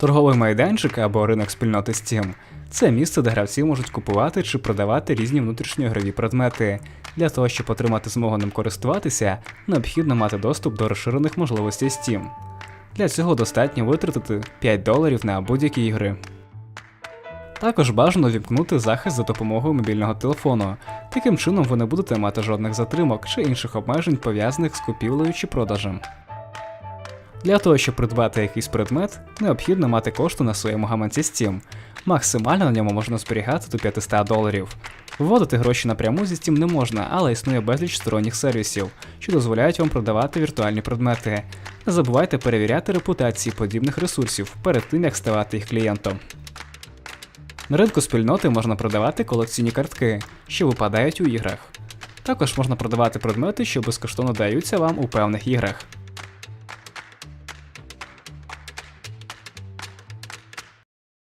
Торговий майданчик або ринок спільноти Steam це місце, де гравці можуть купувати чи продавати різні внутрішньоігрові предмети. Для того, щоб отримати змогу ним користуватися, необхідно мати доступ до розширених можливостей Steam. Для цього достатньо витратити 5 доларів на будь-які ігри. Також бажано вімкнути захист за допомогою мобільного телефону. Таким чином ви не будете мати жодних затримок чи інших обмежень пов'язаних з купівлею чи продажем. Для того, щоб придбати якийсь предмет, необхідно мати кошти на своєму гаманці Steam. Максимально на ньому можна зберігати до 500 доларів. Вводити гроші напряму зі Steam не можна, але існує безліч сторонніх сервісів, що дозволяють вам продавати віртуальні предмети. Не забувайте перевіряти репутації подібних ресурсів перед тим, як ставати їх клієнтом. На ринку спільноти можна продавати колекційні картки, що випадають у іграх. Також можна продавати предмети, що безкоштовно даються вам у певних іграх.